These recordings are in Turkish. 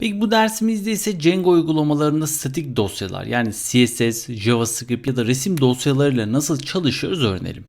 Peki bu dersimizde ise Django uygulamalarında statik dosyalar yani CSS, JavaScript ya da resim dosyalarıyla nasıl çalışıyoruz öğrenelim.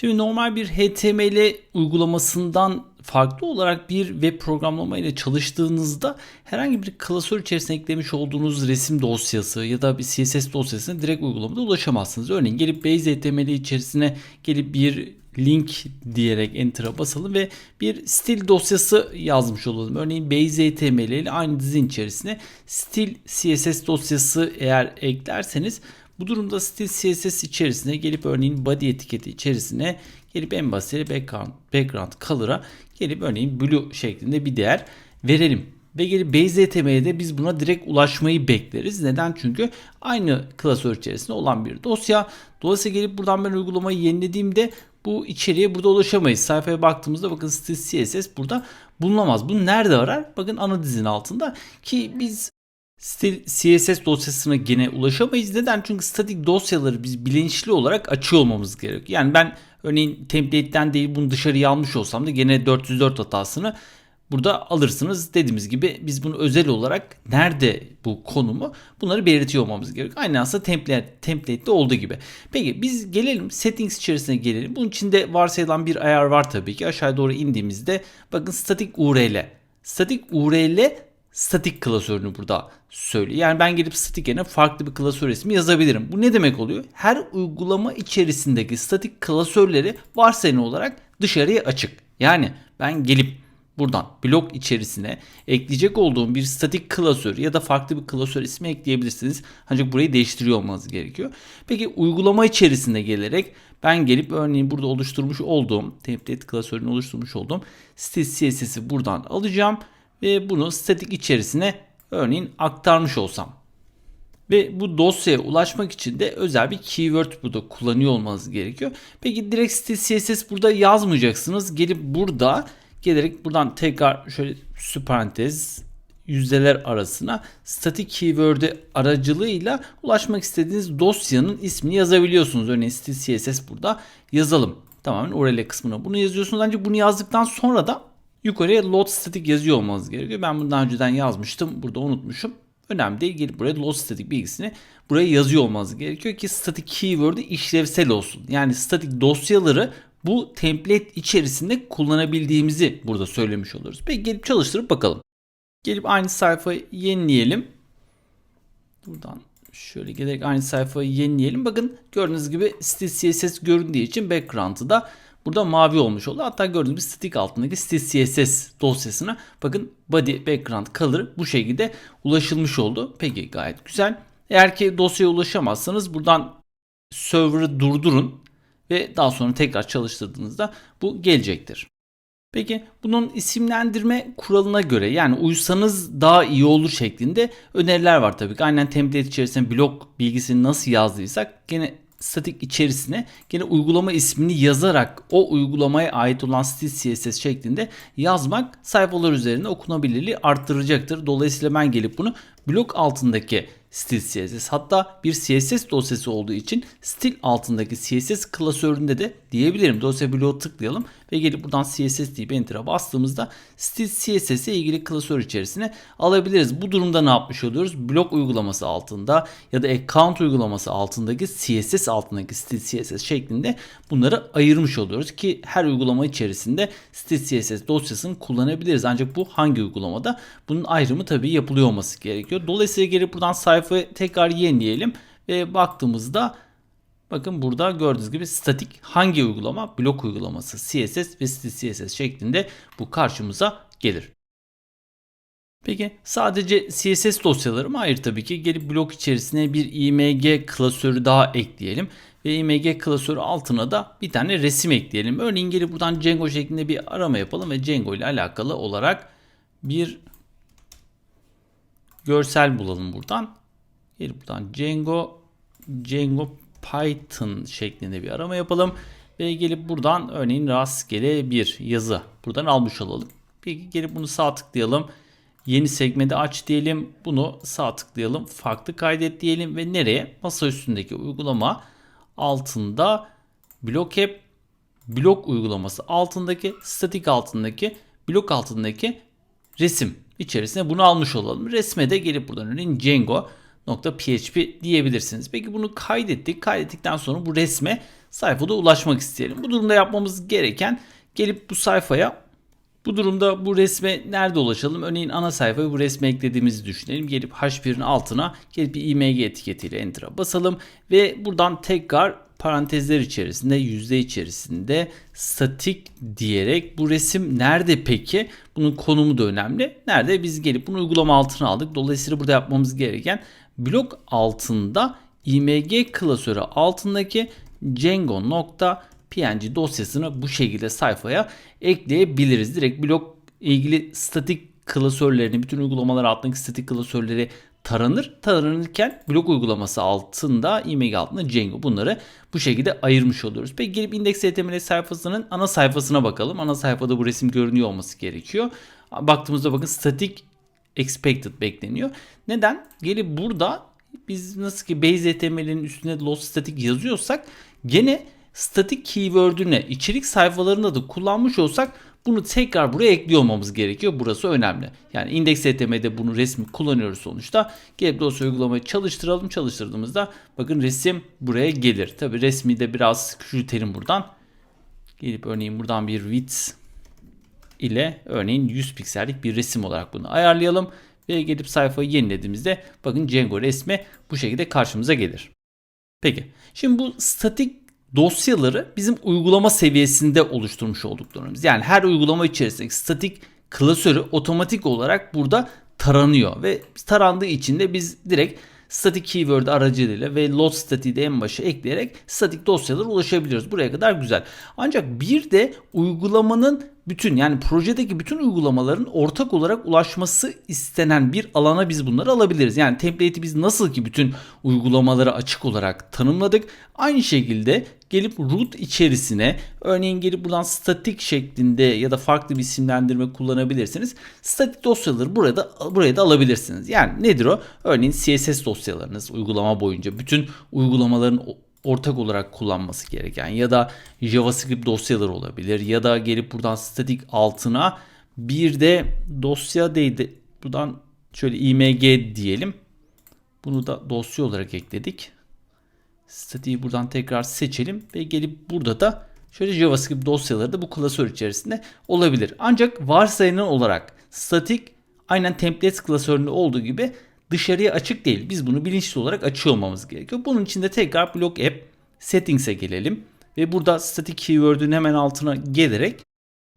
Şimdi normal bir HTML uygulamasından farklı olarak bir web programlama ile çalıştığınızda herhangi bir klasör içerisine eklemiş olduğunuz resim dosyası ya da bir CSS dosyasına direkt uygulamada ulaşamazsınız. Örneğin gelip Base HTML içerisine gelip bir link diyerek enter'a basalım ve bir stil dosyası yazmış olalım. Örneğin Base HTML ile aynı dizin içerisine stil CSS dosyası eğer eklerseniz bu durumda stil CSS içerisine gelip örneğin body etiketi içerisine gelip en basit background, background color'a gelip örneğin blue şeklinde bir değer verelim. Ve gelip Base HTML'de biz buna direkt ulaşmayı bekleriz. Neden? Çünkü aynı klasör içerisinde olan bir dosya. Dolayısıyla gelip buradan ben uygulamayı yenilediğimde bu içeriye burada ulaşamayız. Sayfaya baktığımızda bakın CSS burada bulunamaz. Bu nerede arar? Bakın ana dizinin altında ki biz CSS dosyasına gene ulaşamayız. Neden? Çünkü statik dosyaları biz bilinçli olarak açıyor olmamız gerekiyor. Yani ben örneğin template'ten değil bunu dışarıya almış olsam da gene 404 hatasını burada alırsınız. Dediğimiz gibi biz bunu özel olarak nerede bu konumu bunları belirtiyor olmamız gerekiyor. Aynı aslında template, template'de olduğu gibi. Peki biz gelelim settings içerisine gelelim. Bunun içinde varsayılan bir ayar var tabii ki. Aşağı doğru indiğimizde bakın statik URL. Statik URL statik klasörünü burada söylüyor. Yani ben gelip statik yerine farklı bir klasör ismi yazabilirim. Bu ne demek oluyor? Her uygulama içerisindeki statik klasörleri varsayın olarak dışarıya açık. Yani ben gelip buradan blok içerisine ekleyecek olduğum bir statik klasör ya da farklı bir klasör ismi ekleyebilirsiniz. Ancak burayı değiştiriyor olmanız gerekiyor. Peki uygulama içerisinde gelerek ben gelip örneğin burada oluşturmuş olduğum template klasörünü oluşturmuş olduğum stil CSS'i buradan alacağım ve bunu statik içerisine örneğin aktarmış olsam. Ve bu dosyaya ulaşmak için de özel bir keyword burada kullanıyor olmanız gerekiyor. Peki direkt stil CSS burada yazmayacaksınız. Gelip burada gelerek buradan tekrar şöyle süparantez yüzdeler arasına statik keyword'ü aracılığıyla ulaşmak istediğiniz dosyanın ismini yazabiliyorsunuz. Örneğin stil CSS burada yazalım. Tamamen URL kısmına bunu yazıyorsunuz. Ancak bunu yazdıktan sonra da yukarıya load static yazıyor olmanız gerekiyor. Ben bunu daha önceden yazmıştım. Burada unutmuşum. Önemli değil. Gelip buraya load static bilgisini buraya yazıyor olmanız gerekiyor ki static keyword'ü işlevsel olsun. Yani static dosyaları bu template içerisinde kullanabildiğimizi burada söylemiş oluruz. Peki gelip çalıştırıp bakalım. Gelip aynı sayfayı yenileyelim. Buradan şöyle gelerek aynı sayfayı yenileyelim. Bakın gördüğünüz gibi stil CSS göründüğü için background'ı da burada mavi olmuş oldu. Hatta gördüğünüz gibi static altındaki stil CSS dosyasına bakın body background color bu şekilde ulaşılmış oldu. Peki gayet güzel. Eğer ki dosyaya ulaşamazsanız buradan server'ı durdurun ve daha sonra tekrar çalıştırdığınızda bu gelecektir. Peki bunun isimlendirme kuralına göre yani uysanız daha iyi olur şeklinde öneriler var tabii ki. Aynen template içerisinde blok bilgisini nasıl yazdıysak gene statik içerisine gene uygulama ismini yazarak o uygulamaya ait olan stil CSS şeklinde yazmak sayfalar üzerinde okunabilirliği arttıracaktır. Dolayısıyla ben gelip bunu blok altındaki stil CSS hatta bir CSS dosyası olduğu için stil altındaki CSS klasöründe de diyebilirim. Dolayısıyla bloğa tıklayalım ve gelip buradan CSS deyip enter'a bastığımızda stil CSS'e ilgili klasör içerisine alabiliriz. Bu durumda ne yapmış oluyoruz? Blok uygulaması altında ya da account uygulaması altındaki CSS altındaki stil CSS şeklinde bunları ayırmış oluyoruz ki her uygulama içerisinde stil CSS dosyasını kullanabiliriz. Ancak bu hangi uygulamada? Bunun ayrımı tabii yapılıyor olması gerekiyor. Dolayısıyla gelip buradan sayfayı tekrar yenileyelim ve baktığımızda Bakın burada gördüğünüz gibi statik hangi uygulama? Blok uygulaması CSS ve CSS şeklinde bu karşımıza gelir. Peki sadece CSS dosyaları mı? Hayır tabii ki. Gelip blok içerisine bir img klasörü daha ekleyelim. Ve img klasörü altına da bir tane resim ekleyelim. Örneğin gelip buradan Django şeklinde bir arama yapalım ve Django ile alakalı olarak bir görsel bulalım buradan. Gelip buradan Django Django Python şeklinde bir arama yapalım. Ve gelip buradan örneğin rastgele bir yazı buradan almış olalım. Peki gelip bunu sağ tıklayalım. Yeni sekmede aç diyelim. Bunu sağ tıklayalım. Farklı kaydet diyelim ve nereye? Masa üstündeki uygulama altında blok app blok uygulaması altındaki statik altındaki blok altındaki resim içerisine bunu almış olalım. Resme de gelip buradan örneğin Django.php diyebilirsiniz. Peki bunu kaydettik. Kaydettikten sonra bu resme sayfada ulaşmak isteyelim. Bu durumda yapmamız gereken gelip bu sayfaya bu durumda bu resme nerede ulaşalım? Örneğin ana sayfaya bu resmi eklediğimizi düşünelim. Gelip H1'in altına gelip bir img etiketiyle enter'a basalım ve buradan tekrar parantezler içerisinde yüzde içerisinde statik diyerek bu resim nerede peki? Bunun konumu da önemli. Nerede? Biz gelip bunu uygulama altına aldık. Dolayısıyla burada yapmamız gereken blok altında img klasörü altındaki Django.png dosyasını bu şekilde sayfaya ekleyebiliriz. Direkt blok ilgili statik klasörlerini, bütün uygulamalar altındaki statik klasörleri taranır. Taranırken blok uygulaması altında, img altında Django bunları bu şekilde ayırmış oluyoruz. Peki gelip index.html sayfasının ana sayfasına bakalım. Ana sayfada bu resim görünüyor olması gerekiyor. Baktığımızda bakın statik expected bekleniyor. Neden? Gelip burada biz nasıl ki base HTML'in üstüne lost static yazıyorsak gene statik keyword'üne içerik sayfalarında da kullanmış olsak bunu tekrar buraya ekliyor olmamız gerekiyor. Burası önemli. Yani index.html'de bunu resmi kullanıyoruz sonuçta. Gelip dosya uygulamayı çalıştıralım. Çalıştırdığımızda bakın resim buraya gelir. Tabi resmi de biraz küçültelim buradan. Gelip örneğin buradan bir width ile örneğin 100 piksellik bir resim olarak bunu ayarlayalım. Ve gelip sayfayı yenilediğimizde bakın Django resmi bu şekilde karşımıza gelir. Peki şimdi bu statik dosyaları bizim uygulama seviyesinde oluşturmuş olduklarımız. Yani her uygulama içerisindeki statik klasörü otomatik olarak burada taranıyor ve tarandığı için de biz direkt static keyword aracılığıyla ve load statiği de en başa ekleyerek statik dosyalara ulaşabiliyoruz. Buraya kadar güzel. Ancak bir de uygulamanın bütün yani projedeki bütün uygulamaların ortak olarak ulaşması istenen bir alana biz bunları alabiliriz. Yani template'i biz nasıl ki bütün uygulamaları açık olarak tanımladık. Aynı şekilde gelip root içerisine örneğin gelip buradan statik şeklinde ya da farklı bir isimlendirme kullanabilirsiniz. Statik dosyaları burada buraya da alabilirsiniz. Yani nedir o? Örneğin CSS dosyalarınız uygulama boyunca bütün uygulamaların ortak olarak kullanması gereken ya da JavaScript dosyaları olabilir ya da gelip buradan statik altına bir de dosya değil buradan şöyle img diyelim. Bunu da dosya olarak ekledik. Statiği buradan tekrar seçelim ve gelip burada da şöyle JavaScript dosyaları da bu klasör içerisinde olabilir. Ancak varsayılan olarak statik aynen templates klasöründe olduğu gibi dışarıya açık değil. Biz bunu bilinçli olarak açıyor olmamız gerekiyor. Bunun için de tekrar blok app settings'e gelelim. Ve burada static keyword'ün hemen altına gelerek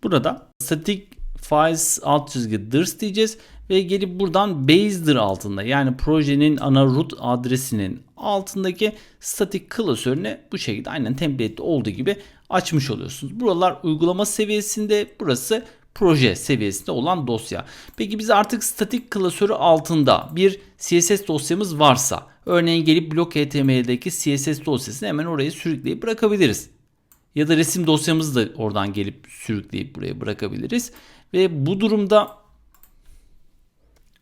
burada static files alt çizgi dirs diyeceğiz ve gelip buradan base'dir altında yani projenin ana root adresinin altındaki static klasörüne bu şekilde aynen template'de olduğu gibi açmış oluyorsunuz. Buralar uygulama seviyesinde burası proje seviyesinde olan dosya. Peki biz artık statik klasörü altında bir CSS dosyamız varsa örneğin gelip blok HTML'deki CSS dosyasını hemen oraya sürükleyip bırakabiliriz. Ya da resim dosyamızı da oradan gelip sürükleyip buraya bırakabiliriz. Ve bu durumda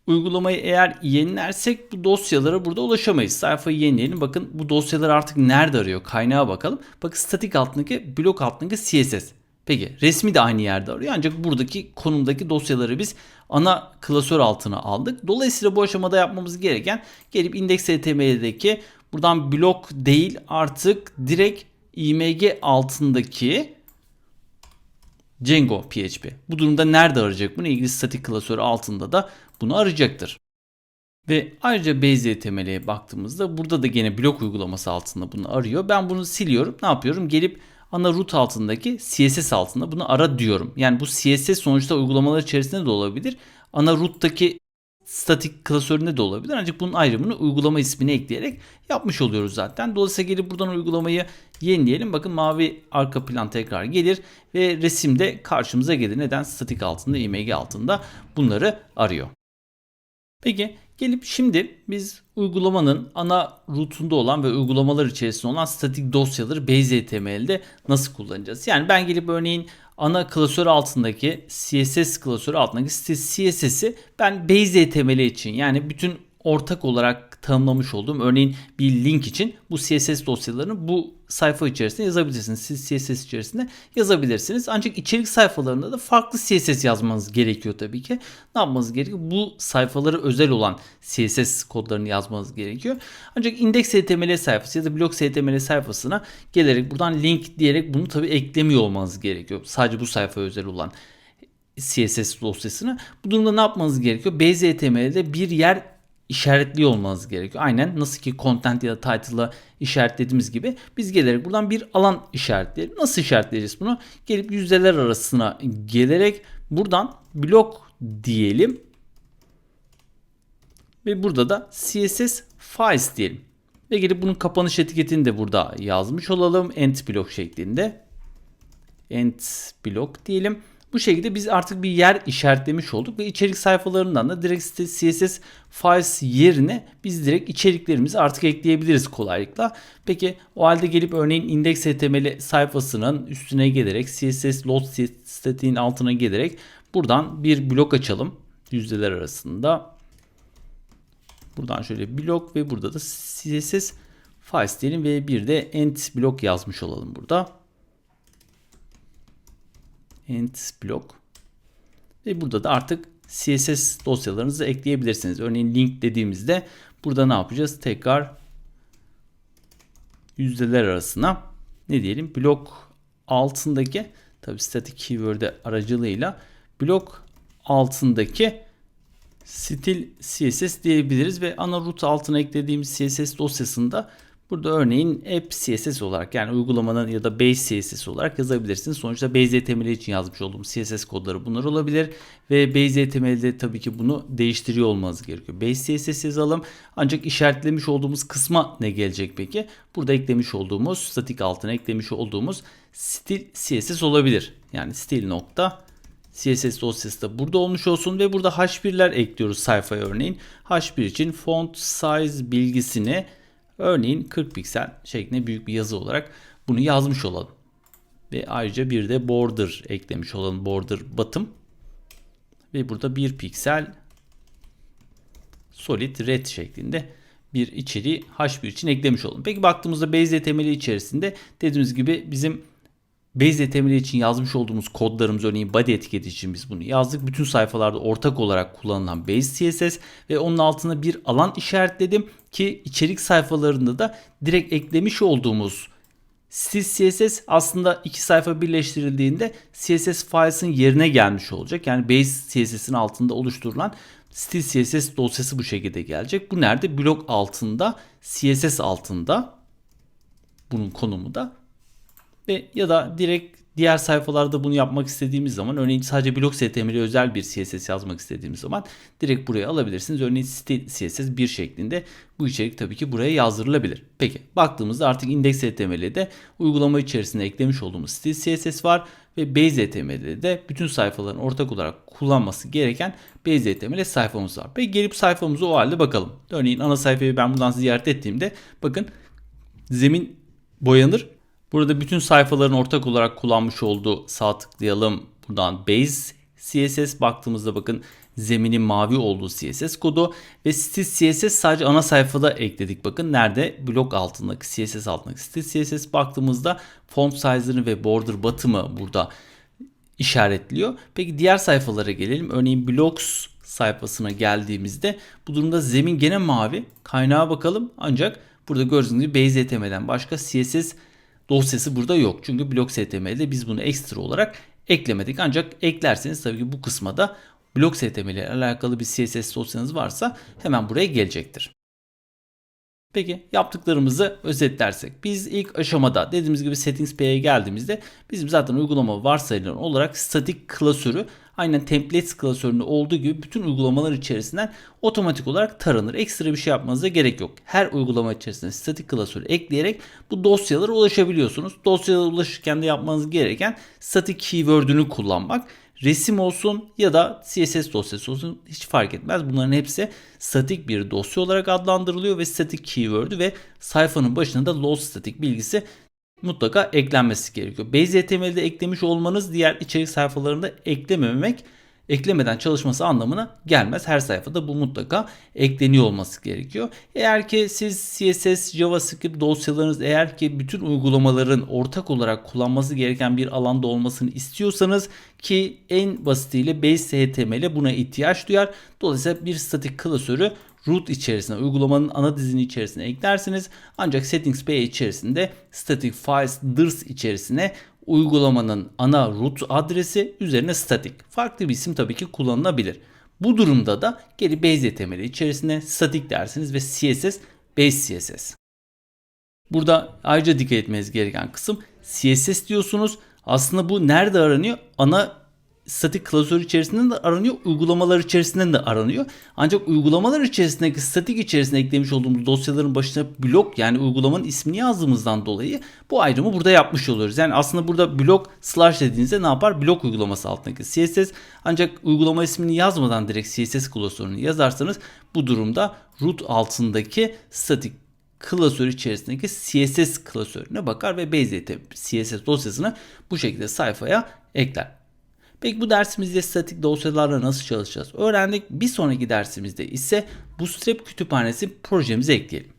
uygulamayı eğer yenilersek bu dosyalara burada ulaşamayız. Sayfayı yenileyelim. Bakın bu dosyalar artık nerede arıyor? Kaynağa bakalım. Bakın statik altındaki blok altındaki CSS. Peki resmi de aynı yerde arıyor ancak buradaki konumdaki dosyaları biz ana klasör altına aldık. Dolayısıyla bu aşamada yapmamız gereken gelip index.html'deki buradan blok değil artık direkt img altındaki Django PHP. Bu durumda nerede arayacak bunu? ilgili statik klasörü altında da bunu arayacaktır. Ve ayrıca Base.html'e baktığımızda burada da gene blok uygulaması altında bunu arıyor. Ben bunu siliyorum. Ne yapıyorum? Gelip ana root altındaki CSS altında bunu ara diyorum. Yani bu CSS sonuçta uygulamalar içerisinde de olabilir. Ana root'taki statik klasöründe de olabilir. Ancak bunun ayrımını uygulama ismini ekleyerek yapmış oluyoruz zaten. Dolayısıyla gelip buradan uygulamayı yenileyelim. Bakın mavi arka plan tekrar gelir ve resimde karşımıza gelir. Neden? Statik altında, img altında bunları arıyor. Peki gelip şimdi biz uygulamanın ana rootunda olan ve uygulamalar içerisinde olan statik dosyaları Base.html'de nasıl kullanacağız? Yani ben gelip örneğin ana klasör altındaki CSS klasörü altındaki CSS'i ben Base.html için yani bütün ortak olarak tanımlamış olduğum örneğin bir link için bu CSS dosyalarını bu sayfa içerisinde yazabilirsiniz. Siz CSS içerisinde yazabilirsiniz. Ancak içerik sayfalarında da farklı CSS yazmanız gerekiyor tabii ki. Ne yapmanız gerekiyor? Bu sayfalara özel olan CSS kodlarını yazmanız gerekiyor. Ancak index HTML sayfası ya da blog HTML sayfasına gelerek buradan link diyerek bunu tabii eklemiyor olmanız gerekiyor. Sadece bu sayfaya özel olan CSS dosyasını. Bu durumda ne yapmanız gerekiyor? Base HTML'de bir yer işaretli olmanız gerekiyor. Aynen nasıl ki content ya da title'la işaretlediğimiz gibi biz gelerek buradan bir alan işaretleyelim. Nasıl işaretleyeceğiz bunu? Gelip yüzdeler arasına gelerek buradan blok diyelim. Ve burada da CSS files diyelim. Ve gelip bunun kapanış etiketini de burada yazmış olalım. End blok şeklinde. End blok diyelim. Bu şekilde biz artık bir yer işaretlemiş olduk ve içerik sayfalarından da direkt CSS files yerine biz direkt içeriklerimizi artık ekleyebiliriz kolaylıkla. Peki o halde gelip örneğin index.html sayfasının üstüne gelerek CSS load statiğin altına gelerek buradan bir blok açalım yüzdeler arasında. Buradan şöyle blok ve burada da CSS files diyelim ve bir de end blok yazmış olalım burada end blok. Ve burada da artık CSS dosyalarınızı ekleyebilirsiniz. Örneğin link dediğimizde burada ne yapacağız? Tekrar yüzdeler arasına ne diyelim? Blok altındaki tabi static keyword aracılığıyla blok altındaki stil CSS diyebiliriz ve ana root altına eklediğimiz CSS dosyasında Burada örneğin app CSS olarak yani uygulamanın ya da base CSS olarak yazabilirsiniz. Sonuçta base HTML için yazmış olduğum CSS kodları bunlar olabilir. Ve base HTML'de tabii ki bunu değiştiriyor olmanız gerekiyor. Base CSS yazalım. Ancak işaretlemiş olduğumuz kısma ne gelecek peki? Burada eklemiş olduğumuz statik altına eklemiş olduğumuz stil CSS olabilir. Yani stil nokta CSS dosyası da burada olmuş olsun ve burada H1'ler ekliyoruz sayfaya örneğin. H1 için font size bilgisini Örneğin 40 piksel şeklinde büyük bir yazı olarak bunu yazmış olalım. Ve ayrıca bir de border eklemiş olalım. Border bottom. Ve burada 1 piksel solid red şeklinde bir içeriği H1 için eklemiş olalım. Peki baktığımızda base HTML içerisinde dediğimiz gibi bizim Base HTML için yazmış olduğumuz kodlarımız örneğin body etiketi için biz bunu yazdık. Bütün sayfalarda ortak olarak kullanılan Base CSS ve onun altına bir alan işaretledim ki içerik sayfalarında da direkt eklemiş olduğumuz stil CSS aslında iki sayfa birleştirildiğinde CSS files'ın yerine gelmiş olacak. Yani base CSS'in altında oluşturulan stil CSS dosyası bu şekilde gelecek. Bu nerede? Blok altında, CSS altında bunun konumu da ve ya da direkt diğer sayfalarda bunu yapmak istediğimiz zaman örneğin sadece blok HTML'e özel bir CSS yazmak istediğimiz zaman direkt buraya alabilirsiniz. Örneğin stil CSS bir şeklinde bu içerik tabii ki buraya yazdırılabilir. Peki baktığımızda artık index HTML'de uygulama içerisinde eklemiş olduğumuz stil CSS var ve base HTML'de de bütün sayfaların ortak olarak kullanması gereken base HTML sayfamız var. Peki gelip sayfamıza o halde bakalım. Örneğin ana sayfayı ben buradan ziyaret ettiğimde bakın zemin boyanır Burada bütün sayfaların ortak olarak kullanmış olduğu sağ tıklayalım. Buradan base CSS baktığımızda bakın zeminin mavi olduğu CSS kodu ve stil CSS sadece ana sayfada ekledik. Bakın nerede? Blok altındaki CSS altındaki stil CSS baktığımızda font size'ını ve border bottom'ı burada işaretliyor. Peki diğer sayfalara gelelim. Örneğin blocks sayfasına geldiğimizde bu durumda zemin gene mavi. Kaynağa bakalım ancak burada gördüğünüz gibi base HTML'den başka CSS dosyası burada yok. Çünkü blok.html'de biz bunu ekstra olarak eklemedik. Ancak eklerseniz tabii ki bu kısma da blok.html ile alakalı bir CSS dosyanız varsa hemen buraya gelecektir. Peki yaptıklarımızı özetlersek biz ilk aşamada dediğimiz gibi settings pay'e geldiğimizde bizim zaten uygulama varsayılan olarak statik klasörü aynen templates klasöründe olduğu gibi bütün uygulamalar içerisinden otomatik olarak taranır. Ekstra bir şey yapmanıza gerek yok. Her uygulama içerisinde statik klasörü ekleyerek bu dosyalara ulaşabiliyorsunuz. Dosyalara ulaşırken de yapmanız gereken statik keyword'ünü kullanmak resim olsun ya da CSS dosyası olsun hiç fark etmez. Bunların hepsi statik bir dosya olarak adlandırılıyor ve statik keyword'ü ve sayfanın başına da load static bilgisi mutlaka eklenmesi gerekiyor. Base HTML'de eklemiş olmanız diğer içerik sayfalarında eklememek eklemeden çalışması anlamına gelmez. Her sayfada bu mutlaka ekleniyor olması gerekiyor. Eğer ki siz CSS, JavaScript dosyalarınız eğer ki bütün uygulamaların ortak olarak kullanması gereken bir alanda olmasını istiyorsanız ki en basitiyle Base HTML buna ihtiyaç duyar. Dolayısıyla bir statik klasörü root içerisine, uygulamanın ana dizini içerisine eklersiniz. Ancak settings page içerisinde static files dirs içerisine uygulamanın ana root adresi üzerine static. Farklı bir isim tabii ki kullanılabilir. Bu durumda da geri base HTML içerisine static dersiniz ve CSS base CSS. Burada ayrıca dikkat etmeniz gereken kısım CSS diyorsunuz. Aslında bu nerede aranıyor? Ana statik klasör içerisinden de aranıyor, uygulamalar içerisinden de aranıyor. Ancak uygulamalar içerisindeki statik içerisine eklemiş olduğumuz dosyaların başına blok yani uygulamanın ismini yazdığımızdan dolayı bu ayrımı burada yapmış oluyoruz. Yani aslında burada blok slash dediğinizde ne yapar? Blok uygulaması altındaki CSS ancak uygulama ismini yazmadan direkt CSS klasörünü yazarsanız bu durumda root altındaki statik klasör içerisindeki CSS klasörüne bakar ve Base CSS dosyasını bu şekilde sayfaya ekler. Peki bu dersimizde statik dosyalarla nasıl çalışacağız? Öğrendik. Bir sonraki dersimizde ise Bootstrap kütüphanesi projemize ekleyelim.